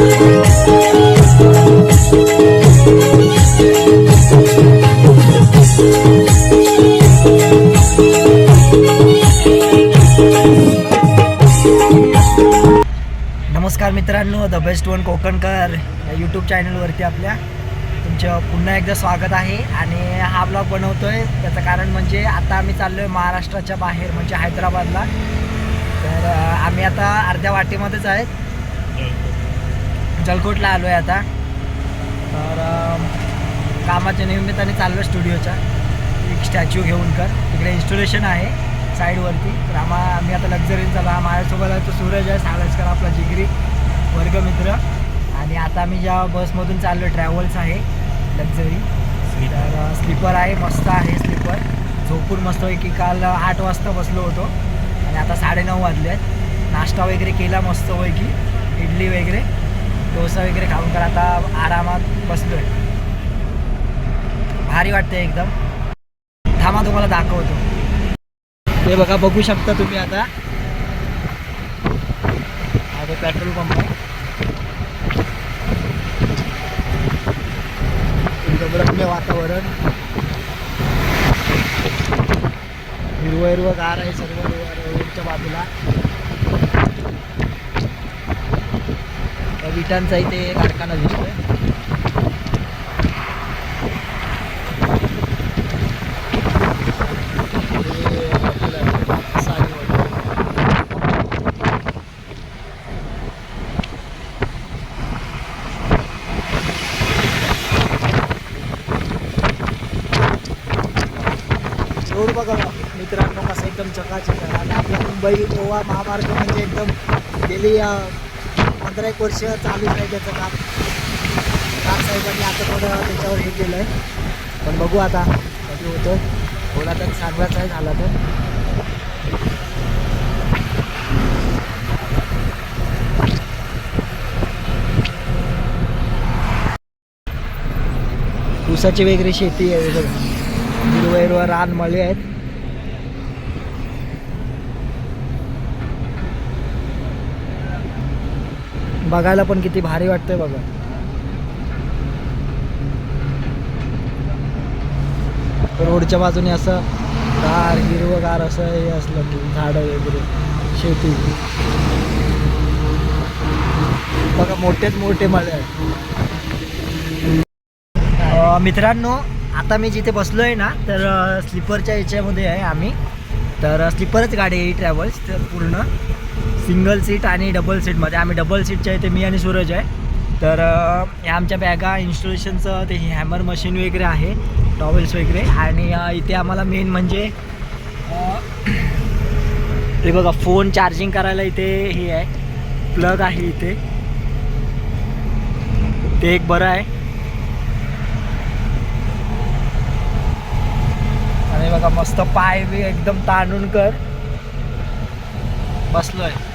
नमस्कार मित्रांनो the best one कोकणकर या यूट्यूब चॅनलवरती आपल्या तुमचं पुन्हा एकदा स्वागत आहे आणि हा ब्लॉग बनवतोय. त्याचं कारण म्हणजे आता आम्ही चाललो आहे महाराष्ट्राच्या बाहेर म्हणजे हैदराबादला. तर आम्ही आता अर्ध्या वाटेमध्येच आहेत. जलकोटला आलो आहे आता. तर कामाच्या निमित्ताने चाललो आहे स्टुडिओच्या. एक स्टॅच्यू घेऊन कर. तिकडे इन्स्टॉलेशन आहे साईडवरती. तर आम्हा आम्ही आता लक्झरीन चालू हा माझ्यासोबत आहे तो सूरज आहे सावळजकर आपला जिगरी वर्गमित्र. आणि आता आम्ही ज्या बसमधून चाललो ट्रॅव्हल्स आहे लक्झरी तर स्लीपर आहे मस्त आहे स्लीपर झोपून मस्त आहे की काल आठ वाजता बसलो होतो. आणि आता साडेनऊ वाजले आहेत नाश्ता वगैरे केला मस्त की इडली वगैरे. डोसा वगैरे खाऊन तर आता आरामात बसलो आहे भारी वाटते एकदम. थांबा तुम्हाला दाखवतो. ते बघा बघू शकता तुम्ही आता. आता पेट्रोल पंप आहे. एकदम रम्य वातावरण. हिरवं हिरवं गार आहे सर्व रोडच्या बाजूला. विटांचा इथे कारखाना दिसतोय. रोड बघा मित्रांनो कसं एकदम चकाचक आहे. आणि आपला मुंबई गोवा महामार्ग म्हणजे एकदम गेली पंधरा एक वर्ष चालू आहे त्याचं काम. कार साहेबांनी आता थोडं त्याच्यावर हे केलं आहे पण बघू आता कधी होतं थोडा तर चांगलाच आहे झाला तर. ऊसाची वगैरे शेती आहे बघा. हिरवा रान मळे आहेत. बघायला पण किती भारी वाटतंय बघा. रोडच्या बाजूने असं गार हिरवगार असं हे असलं की झाडं वगैरे शेती. बघा मोठेच मोठे मळे आहेत. मित्रांनो आता मी जिथे बसलो आहे ना तर स्लीपरच्या याच्यामध्ये आहे आम्ही. तर स्लीपरच गाडी आहे ट्रॅव्हल्स तर पूर्ण. सिंगल सीट आणि डबल सीटमध्ये आम्ही डबल सीटच्या इथे मी आणि सूरज आहे. तर या आमच्या बॅगा इन्स्टॉलेशनचं ते हॅमर मशीन वगैरे आहे टॉवेल्स वगैरे. आणि इथे आम्हाला मेन म्हणजे हे बघा फोन चार्जिंग करायला इथे हे आहे. प्लग आहे इथे. ते एक बरं आहे. आणि बघा मस्त पाय बी एकदम ताणून कर. बसलो आहे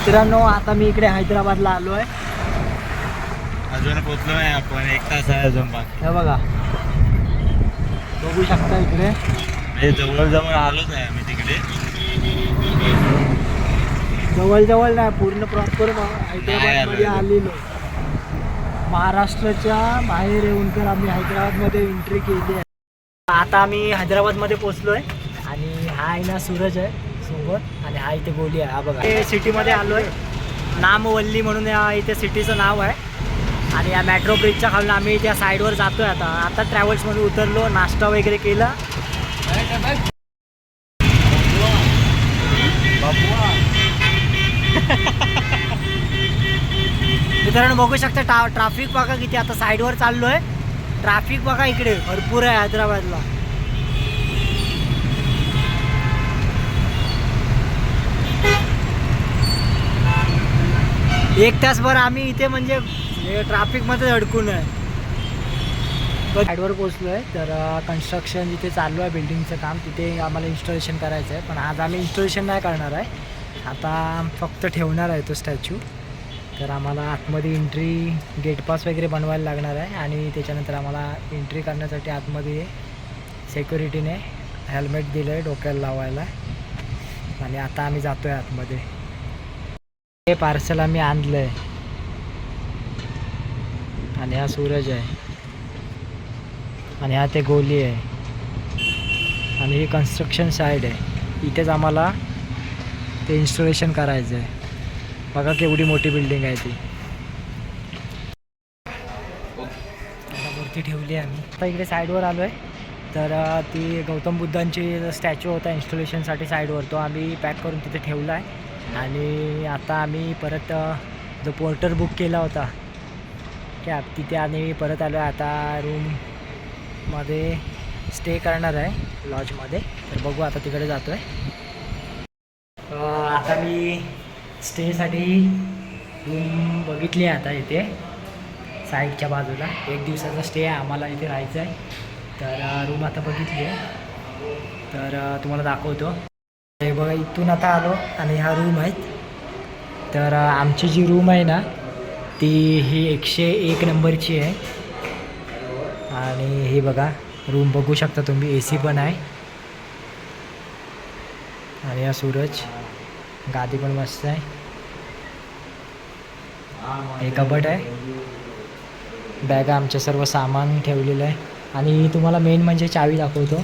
मित्रांनो आता मी इकडे हैदराबादला आलो आहे. अजून पोचलो नाही आपण एक तास आहे अजून बाकी. हे बघा. बघू शकता इकडे. म्हणजे जवळ जवळ आलोच आहे आम्ही तिकडे. जवळ जवळ नाही पूर्ण प्रॉपर हैदराबादमध्ये आलो. आलेलो. महाराष्ट्राच्या बाहेर येऊन तर आम्ही हैदराबादमध्ये एंट्री केली आहे. आता आम्ही हैदराबादमध्ये पोचलो आहे आणि हा आहे ना सूरज आहे. सोबत. आणि हा इथे गोली आहे हा बघा. हे सिटीमध्ये आलो आहे नामवल्ली म्हणून या इथे सिटीचं नाव आहे. आणि या मेट्रो ब्रिजच्या खालून आम्ही त्या साईडवर जातो आहे आता. आता ट्रॅव्हल्समध्ये उतरलो नाश्ता वगैरे केला. मित्रांनो बघू शकता ट्रा ट्राफिक बघा किती आता साईडवर चाललो आहे ट्राफिक बघा इकडे भरपूर आहे हैदराबादला. एक तासभर आम्ही इथे म्हणजे ट्राफिकमध्ये अडकून आहे. साईडवर पोचलो आहे तर कन्स्ट्रक्शन जिथे चालू आहे बिल्डिंगचं काम तिथे आम्हाला इन्स्टॉलेशन करायचं आहे. पण आज आम्ही इन्स्टॉलेशन नाही करणार आहे. आता फक्त ठेवणार आहे तो स्टॅच्यू तर आम्हाला आतमध्ये एंट्री गेट पास वगैरे बनवायला लागणार आहे. आणि त्याच्यानंतर आम्हाला एंट्री करण्यासाठी आतमध्ये सेक्युरिटीने हेल्मेट दिलं आहे डोक्याला लावायला. आणि आता आम्ही जातो आहे आतमध्ये. हे पार्सल आम्ही आणलं आहे आणि हा सूरज आहे. आणि हा ते गोली आहे. आणि ही कन्स्ट्रक्शन साईड आहे. इथेच आम्हाला ते इन्स्टॉलेशन करायचं आहे. बघा केवढी मोठी बिल्डिंग आहे ती. मूर्ती ठेवली आहे आम्ही. आता इकडे साईडवर आलो आहे तर ती गौतम बुद्धांची स्टॅच्यू होता इन्स्टॉलेशनसाठी साईडवर तो आम्ही पॅक करून तिथे ठेवला आहे. आणि आता आम्ही परत जो पोर्टर बुक केला होता कॅब तिथे आम्ही परत आलो. आहे आता रूममध्ये स्टे करणार आहे लॉजमध्ये तर बघू आता तिकडे जातो आहे आता मी स्टेसाठी रूम बघितली आहे आता इथे साईडच्या बाजूला. एक दिवसाचा स्टे आहे आम्हाला इथे राहायचं आहे तर रूम आता बघितली आहे. तर तुम्हाला दाखवतो. हे बघा इथून आता आलो आणि हा रूम आहेत तर आमची जी रूम आहे ना ती ही एकशे एक नंबरची आहे. आणि हे बघा रूम बघू शकता तुम्ही ए सी पण आहे. आणि हा सूरज गादी पण मस्त आहे. हे कबट आहे. बॅगा आमचे सर्व सामान ठेवलेलं आहे. आणि तुम्हाला मेन म्हणजे चावी दाखवतो.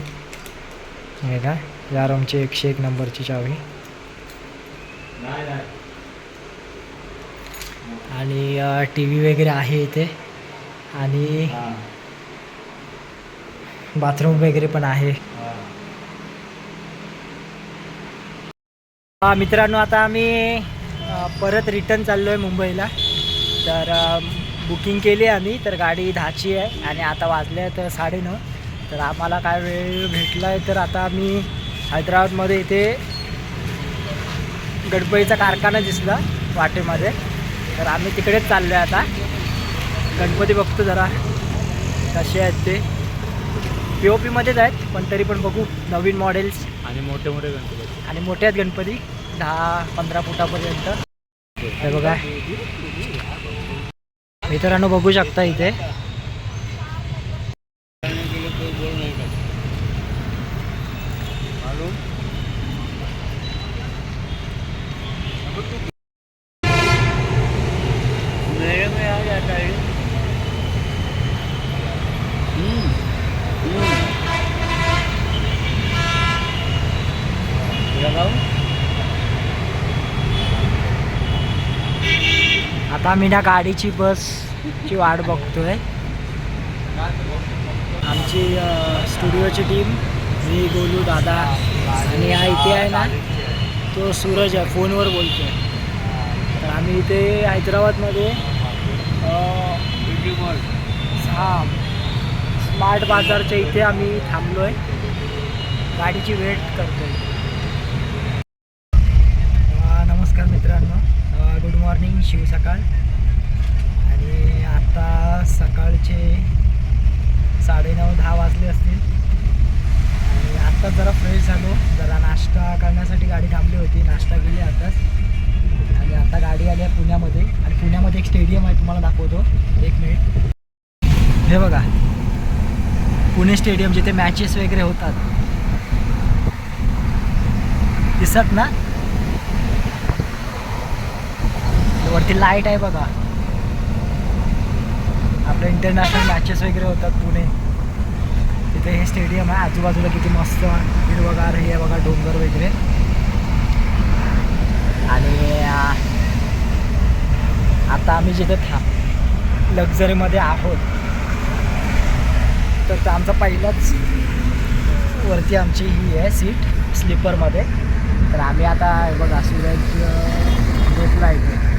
हे का या रूमची एकशे एक नंबरची चावी. आणि टी व्ही वगैरे आहे इथे. आणि बाथरूम वगैरे पण आहे. मित्रांनो आता आम्ही परत रिटर्न चाललो आहे मुंबईला. तर बुकिंग केली आहे आम्ही तर गाडी दहाची आहे. आणि आता वाजले साडे साडेनऊ तर आम्हाला काय वेळ भेटला आहे तर आता आम्ही हैदराबादमध्ये इथे गणपतीचा कारखाना दिसला वाटेमध्ये. तर आम्ही तिकडेच चाललो आहे आता. गणपती बघतो जरा कसे आहेत ते. पी ओ पीमध्येच आहेत पण तरी पण बघू नवीन मॉडेल्स आणि मोठे मोठे गणपती आणि मोठे आहेत गणपती दहा पंधरा फुटापर्यंत. हे बघा. मित्रांनो बघू शकता इथे. आता मी ना गाडीची बसची वाट बघतोय. आमची स्टुडिओची टीम मी गोलू दादा आणि हा इथे आहे ना तो सूरज आहे फोनवर बोलतोय. तर आम्ही इथे हैदराबादमध्ये हां हा स्मार्ट बाजारच्या इथे आम्ही थांबलो आहे गाडीची वेट करतोय. आहे शिव सकाळ. आणि आता सकाळचे साडेनऊ दहा वाजले असतील. आणि आत्ता जरा फ्रेश झालो. जरा नाश्ता करण्यासाठी गाडी थांबली होती. नाश्ता केली आताच आणि आता गाडी आली आहे पुण्यामध्ये. आणि पुण्यामध्ये एक स्टेडियम आहे तुम्हाला दाखवतो. एक मिनिट हे बघा. पुणे स्टेडियम जिथे मॅचेस वगैरे होतात. दिसत ना? वरती लाइट आहे बघा. आपल्या इंटरनॅशनल मॅचेस वगैरे होतात पुणे. तिथे हे स्टेडियम आहे. आजूबाजूला किती मस्त हिरवगार हे आहे बघा डोंगर वगैरे. आणि आता आम्ही जिथे था लक्झरीमध्ये आहोत तर आमचा पहिलाच वरती आमची ही आहे सीट स्लीपरमध्ये तर आम्ही आता बघा सूरज झोपला इथे.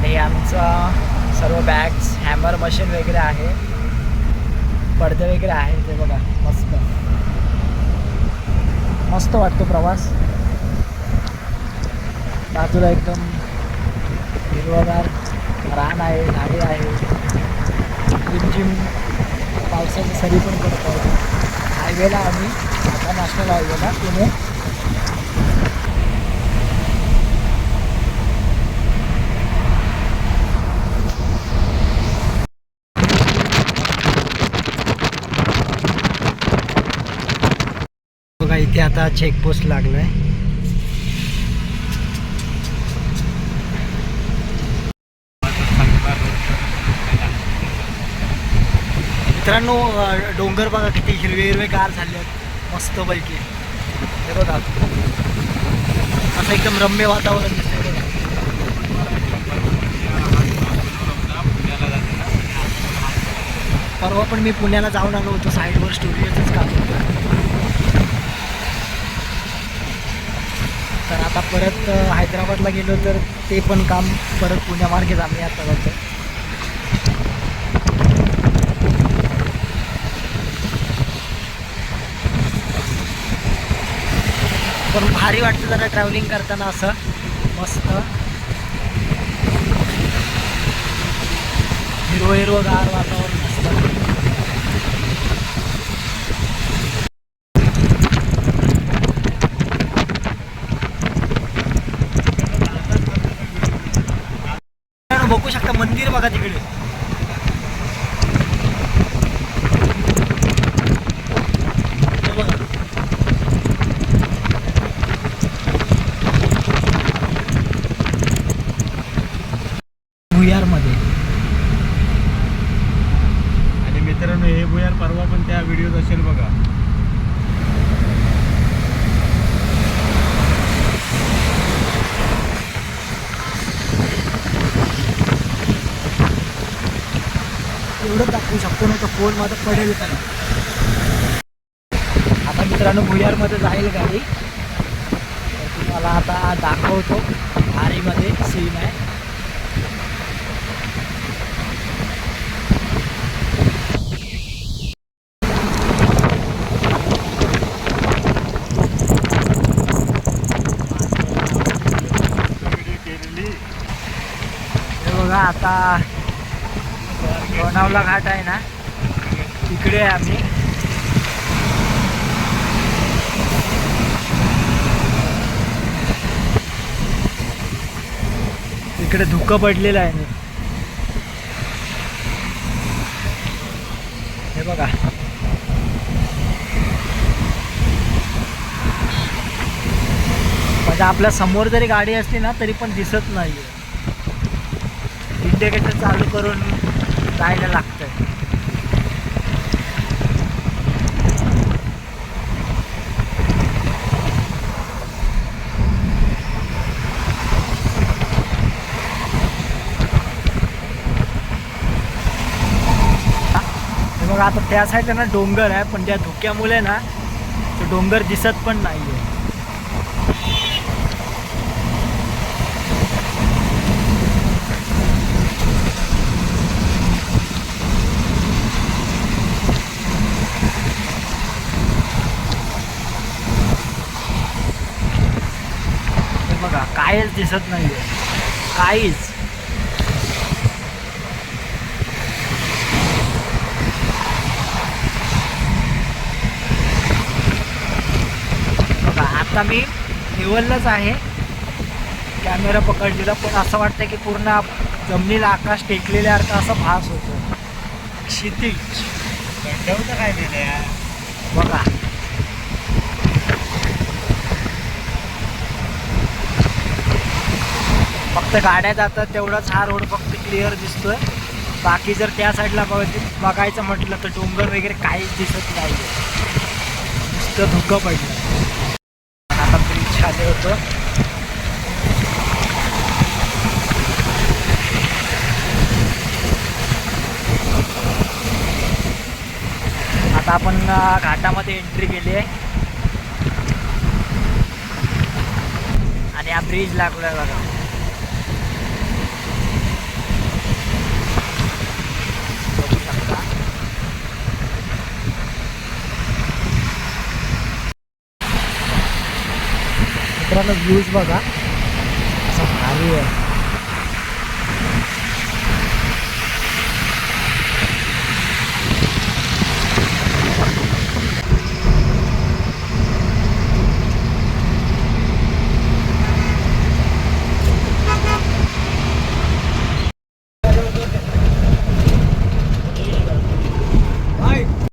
आणि आमचं सर्व बॅग्स हॅमर मशीन वगैरे आहे. पडदे वगैरे आहे ते बघा मस्त. मस्त वाटतो प्रवास. बाजूला एकदम हिरवगार रान आहे झाडे आहे. रिमझिम पावसाची सरी पण पडत आहे हायवेला आम्ही आता नॅशनल हायवेला पुणे बघा इथे आता चेकपोस्ट लागलाय. मित्रांनो डोंगर बघा किती हिरवे हिरवे गार झाले आहेत. मस्तपैकी हे बघा. असं एकदम रम्य वातावरण दिसतंय. परवा पण मी पुण्याला जाऊन आलो होतो साईडवर स्टुडिओचंच काम होतं तर आता परत हैदराबादला गेलो तर ते पण काम परत पुण्यामार्गेच आम्ही आता करतो पण भारी वाटतं जरा ट्रॅव्हलिंग करताना असं. मस्त. हिरवं हिरवं गार वातावरण असतं मित्रांनो, बघू शकता मंदिर बघा तिकडे हे बघा. भुयारमध्ये आणि मित्रांनो हे भुयार परवा पण त्या व्हिडिओत असेल बघा एवढं दाखवू शकतो ना तर फोन माझा पडेल का आता मित्रांनो भुयारमध्ये जाईल गाडी. तर तुम्हाला आता दाखवतो आरीमध्ये सीन आहे. हे बघा आता लोणावला घाट आहे ना तिकडे आहे आम्ही. इकडे धुकं पडलेलं आहे मी. हे बघा. म्हणजे आपल्यासमोर जरी गाडी असली ना तरी पण दिसत नाही इंडिकेटर चालू करून जायला लागतं मग आता त्या साईडला ना डोंगर आहे पण त्या धुक्यामुळे ना तो डोंगर दिसत पण नाहीये. आहे बघा कायच दिसत नाहीये. काहीच. बघा आता मी लेवललाच आहे. कॅमेरा पकडलेला पण असं वाटतं की पूर्ण जमिनीला आकाश टेकलेल्यासारखं असं भास होतो क्षितिज. ठेवतं काय बघा. फक्त गाड्या जातात तेवढाच हा रोड फक्त क्लिअर दिसतोय. बाकी जर त्या साईडला बघ बघायचं म्हटलं तर डोंगर वगैरे काहीच दिसत नाही नुसतं धुकं पडलं. आता ब्रिज खाली होतं. आता आपण घाटामध्ये एंट्री केली आहे. आणि हा ब्रिज लागलोय बघा. मित्रांनो व्ह्यूज बघा. असं भारी आहे.